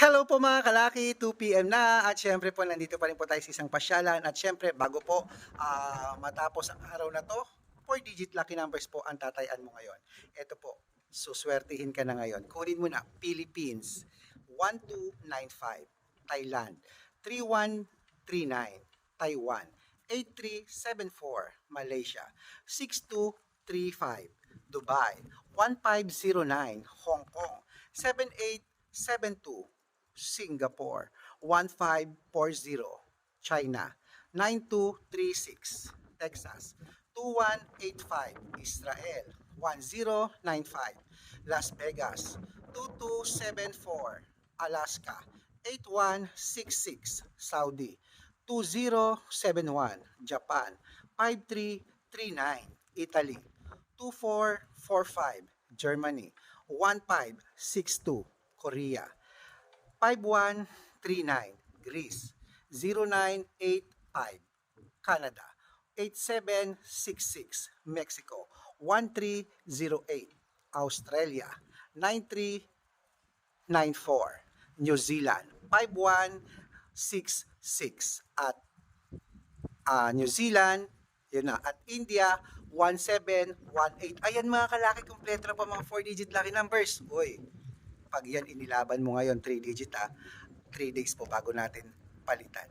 Hello po mga kalaki, 2pm na. At syempre po nandito pa rin po tayo sa isang pasyalan. At syempre bago po ah, matapos ang araw na to, 4 digit lucky numbers po ang tatayan mo ngayon. Ito po, suswertihin ka na ngayon. Kunin mo na Philippines 1295, Thailand 3139, Taiwan 8374, Malaysia 6235, Dubai 1509, Hong Kong 7872, Singapore 1540, China 9236, Texas 2185, Israel 1095, Las Vegas 2274, Alaska 8166, Saudi 2071, Japan 5339, Italy 2445, Germany 1562, Korea 5139, Greece 0985, Canada 8766, Mexico 1308, Australia 9394, New Zealand 5166 at ah, New Zealand yun na at India 1718 ayan mga kalaki kumpleto po mga 4 digit lucky numbers. Uy pag yan inilaban mo ngayon 3 digit ah 3 days po bago natin palitan